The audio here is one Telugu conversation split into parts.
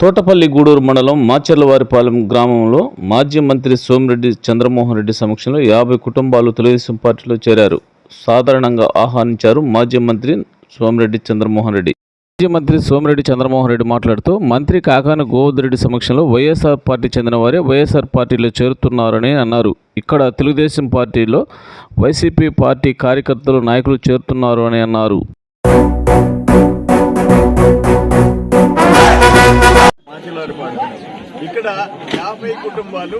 తోటపల్లి గూడూరు మండలం మాచర్లవారిపాలెం గ్రామంలో మాజీ మంత్రి సోమిరెడ్డి చంద్రమోహన్ రెడ్డి సమక్షంలో యాభై కుటుంబాలు తెలుగుదేశం పార్టీలో చేరారు. సాధారణంగా ఆహ్వానించారు మాజీ మంత్రి సోమిరెడ్డి చంద్రమోహన్ రెడ్డి. మాజీ మంత్రి సోమిరెడ్డి చంద్రమోహన్ రెడ్డి మాట్లాడుతూ మంత్రి కాకాన గోవర్ధరెడ్డి సమక్షంలో వైఎస్ఆర్ పార్టీ చెందిన వారే వైఎస్ఆర్ పార్టీలో చేరుతున్నారని అన్నారు. ఇక్కడ తెలుగుదేశం పార్టీలో వైసీపీ పార్టీ కార్యకర్తలు నాయకులు చేరుతున్నారు అని అన్నారు. యాభై కుటుంబాలు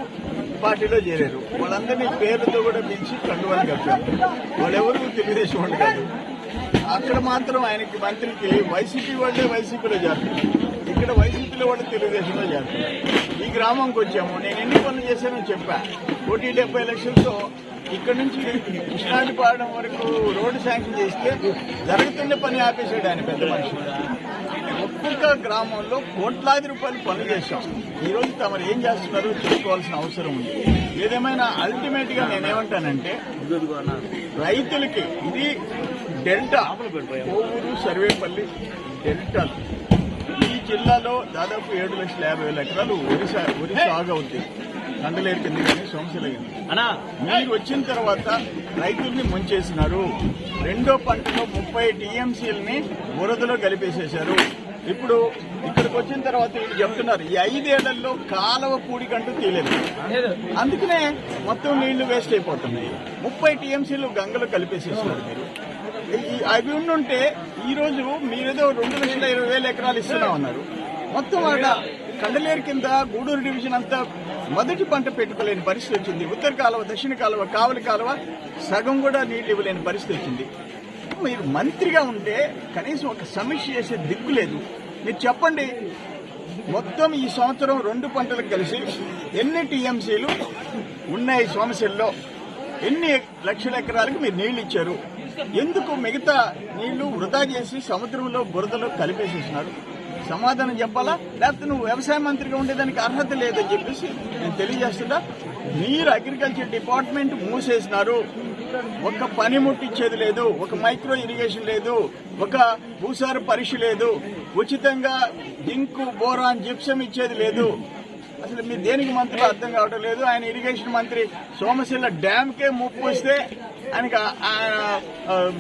పార్టీలో చేరారు. వాళ్ళందరినీ పేర్లతో కూడా పిలిచి కండువాలు కప్పారు వాళ్ళెవరు తెలుగుదేశం వాళ్ళు కాదు. అక్కడ మాత్రం ఆయనకి మంత్రికి వైసీపీ వాళ్ళే వైసీపీలో చేస్తారు ఇక్కడ వైసీపీలో వాళ్ళు తెలుగుదేశంలో చేస్తారు ఈ గ్రామంకి వచ్చాము. నేను ఎన్ని పనులు చేశానో చెప్పా. కోటి డెబ్బై లక్షలతో ఇక్కడ నుంచి కృష్ణాడిపాలెం వరకు రోడ్డు శాంక్షన్ చేస్తే జరుగుతున్న పని ఆపేసాడు ఆయన పెద్ద మనిషి. కుక్క గ్రామంలో కోట్లాది రూపాయలు పనులు చేశాం. ఈరోజు తమరు ఏం చేస్తున్నారో చూసుకోవాల్సిన అవసరం ఉంది. ఏదేమైనా అల్టిమేట్గా నేనేమంటానంటే రైతులకి ఇది డెల్టా. కోవూరు సర్వేపల్లి డెల్టా. ఈ జిల్లాలో దాదాపు ఏడు లక్షల యాభై వేల ఎకరాలు ఒరిసా వరి సాగు అవుతాయి కండలేరు కింద కానీ సోమశిల మీరు వచ్చిన తర్వాత రైతుల్ని ముంచేసినారు. రెండో పంటలో ముప్పై టీఎంసీలని బురదలో కలిపేసేశారు. ఇప్పుడు ఇక్కడికి వచ్చిన తర్వాత వీళ్ళు చెప్తున్నారు ఈ ఐదేళ్ళలో కాలువ పూడికంటూ తీయలేదు అందుకనే మొత్తం నీళ్ళు వేస్ట్ అయిపోతున్నాయి. ముప్పై టీఎంసీలు గంగలో కలిపేసేస్తున్నారు మీరు. ఈ- అవి ఉండుంటే ఈ రోజు మీరేదో రెండు లక్షల ఇరవై వేల ఎకరాలు ఇస్తున్నా ఉన్నారు మొత్తం అక్కడ కండలేరు కింద గూడూరు డివిజన్ అంతా మొదటి పంట పెట్టుకోలేని పరిస్థితి వచ్చింది. ఉత్తర కాలువ దక్షిణ కాలువ కావలి కాలువ సగం కూడా నీళ్ళు ఇవ్వలేని పరిస్థితి వచ్చింది. మీరు మంత్రిగా ఉంటే కనీసం ఒక సమీక్ష చేసే దిక్కు లేదు. మీరు చెప్పండి మొత్తం ఈ సంవత్సరం రెండు పంటలకు కలిసి ఎన్ని టీఎంసీలు ఉన్నాయి సోమశిల్లో? ఎన్ని లక్షల ఎకరాలకు మీరు నీళ్ళు ఇచ్చారు? ఎందుకు మిగతా నీళ్ళు వృధా చేసి సముద్రంలో బురదలో కలిపేసేసినారు సమాధానం చెప్పాలా? లేకపోతే నువ్వు వ్యవసాయ మంత్రిగా ఉండేదానికి అర్హత లేదని చెప్పేసి నేను తెలియజేస్తున్నా. మీరు అగ్రికల్చర్ డిపార్ట్మెంట్ మూసేసినారు. ఒక పనిముట్టు ఇచ్చేది లేదు ఒక మైక్రో ఇరిగేషన్ లేదు ఒక భూసార పరీక్ష లేదు ఉచితంగా జింకు బోరాన్ జిప్సం ఇచ్చేది లేదు. అసలు మీరు దేనికి మంత్రులు అర్థం కావటం లేదు? ఆయన ఇరిగేషన్ మంత్రి సోమశిల డ్యామ్కే ముప్పు వస్తే ఆయనకి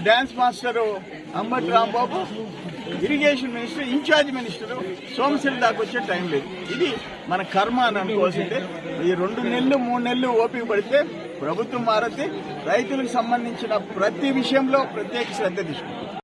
డ్యాన్స్ ఆ- master Ambati Rambabu irrigation minister incharge minister Somasila దాకా వచ్చే టైం లేదు. ఇది మన కర్మ అని అనుకోవాల్సిందే. ఈ రెండు నెలలు మూడు నెలలు ఓపిక పడితే ప్రభుత్వం మారద్ది రైతులకు సంబంధించిన ప్రతి విషయంలో ప్రత్యేక శ్రద్ధ తీసుకుంటుంది.